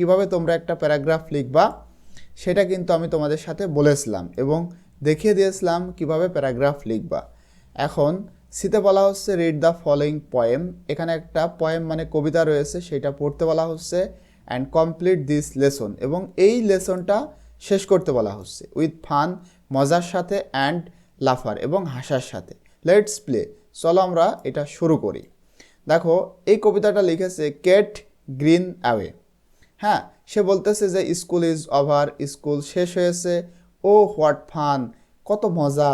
কীভাবে তোমরা একটা প্যারাগ্রাফ লিখবা, সেটা কিন্তু আমি তোমাদের সাথে বলেছিলাম এবং দেখিয়ে দিয়েছিলাম কীভাবে প্যারাগ্রাফ লিখবা। এখন সিতে বলা হচ্ছে রিড দ্য ফলোয়িং পয়েম এখানে একটা পয়েম মানে কবিতা রয়েছে, সেটা পড়তে বলা হচ্ছে অ্যান্ড কমপ্লিট দিস লেসন এবং এই লেসনটা শেষ করতে বলা হচ্ছে উইথ ফান মজার সাথে অ্যান্ড লাফার এবং হাসার সাথে। লেটস প্লে চলো আমরা এটা শুরু করি। দেখো, এই কবিতাটা লিখেছে কেট গ্রিন অ্যাওয়ে হ্যাঁ সে বলতেছে যে স্কুল ইজ ওভার স্কুল শেষ হয়েছে। ও হোয়াট ফান কত মজা।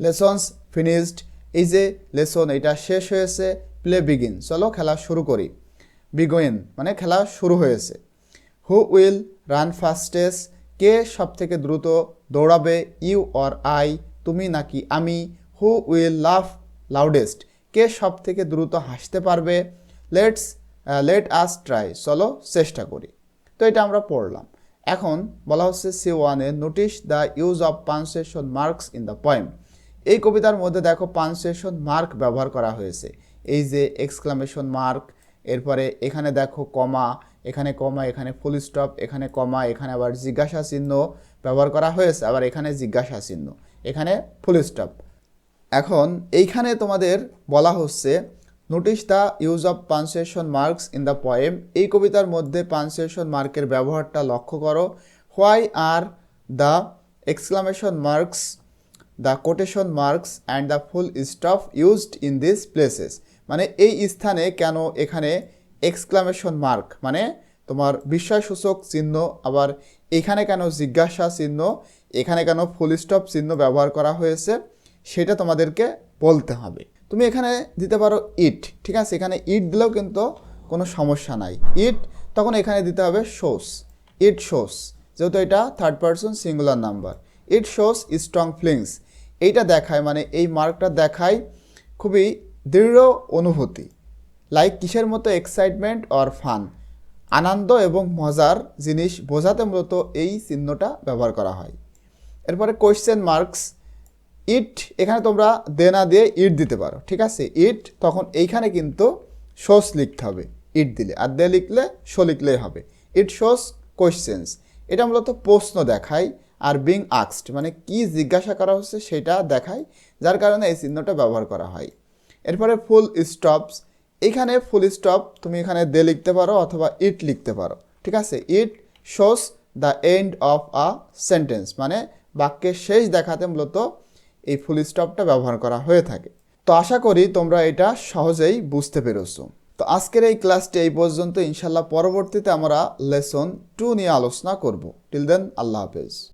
লেসনস ফিনিশড এই যে লেসন এটা শেষ হয়েছে প্লে বিগিন চলো খেলা শুরু করি। বিগোয়েন মানে খেলা শুরু হয়েছে। হু উইল রান ফাস্টেস্ট কে সব থেকে দ্রুত দৌড়াবে? ইউ অর আই তুমি নাকি আমি? হু উইল লাভ লাউডেস্ট কে সব থেকে দ্রুত হাসতে পারবে? লেটস লেট আস ট্রাই চলো চেষ্টা করি। তো এটা আমরা পড়লাম। এখন বলা হচ্ছে সি ওয়ানে notice the use of punctuation marks in the poem এই কবিতার মধ্যে দেখো পানসেশন মার্ক ব্যবহার করা হয়েছে। এই যে এক্সক্লামেশন মার্ক এরপরে এখানে দেখো কমা, এখানে কমা, এখানে ফুল স্টপ এখানে কমা, এখানে আবার জিজ্ঞাসা চিহ্ন ব্যবহার করা হয়েছে, আবার এখানে জিজ্ঞাসা চিহ্ন, এখানে ফুল স্টপ এখন এইখানে তোমাদের বলা হচ্ছে notice the use of punctuation marks in the poem এই কবিতার মধ্যে পানসেশন মার্কের ব্যবহারটা লক্ষ্য করো। Why are the exclamation marks the quotation marks and the full stop used in this places মানে এই স্থানে কেন এখানে এক্সক্লামেশন মার্ক মানে তোমার বিস্ময়সূচক চিহ্ন, আবার এখানে কেন জিজ্ঞাসা চিহ্ন, এখানে কেন ফুল স্টপ চিহ্ন ব্যবহার করা হয়েছে, সেটা তোমাদেরকে বলতে হবে। তুমি এখানে দিতে পারো ইট ঠিক আছে? এখানে ইট দিলেও কিন্তু কোনো সমস্যা নাই। ইট তখন এখানে দিতে হবে শোস ইট শোস যেহেতু এটা third person singular number it shows strong feelings এইটা দেখায় মানে এই মার্কটা দেখায় খুবই দৃঢ় অনুভূতি। লাইক কিসের মতো এক্সাইটমেন্ট অর ফান আনন্দ এবং মজার জিনিস বোঝাতে মূলত এই চিহ্নটা ব্যবহার করা হয়। এরপরে কোয়েশ্চেন মার্কস ইট, এখানে তোমরা দে না দিয়ে ইট দিতে পারো, ঠিক আছে? ইট, তখন এইখানে কিন্তু শোস লিখতে হবে, ইট দিলে। আর দে লিখলে, শো লিখলেই হবে। It shows questions. এটা মূলত প্রশ্ন দেখায় আর বিং আক্সড মানে কি জিজ্ঞাসা করা হচ্ছে সেটা দেখায়, যার কারণে এই চিহ্নটা ব্যবহার করা হয়। এরপরে ফুল স্টপস এখানে ফুল স্টপ তুমি এখানে দে লিখতে পারো অথবা ইট লিখতে পারো, ঠিক আছে? It shows the end of a sentence মানে বাক্যের শেষ দেখাতে মূলত এই ফুল স্টপটা ব্যবহার করা হয়ে থাকে। তো আশা করি তোমরা এটা সহজেই বুঝতে পেরেছ। তো আজকের এই ক্লাসটি এই পর্যন্ত। ইনশাল্লাহ পরবর্তীতে আমরা লেসন টু নিয়ে আলোচনা করব। টিল দেন, আল্লাহ হাফেজ।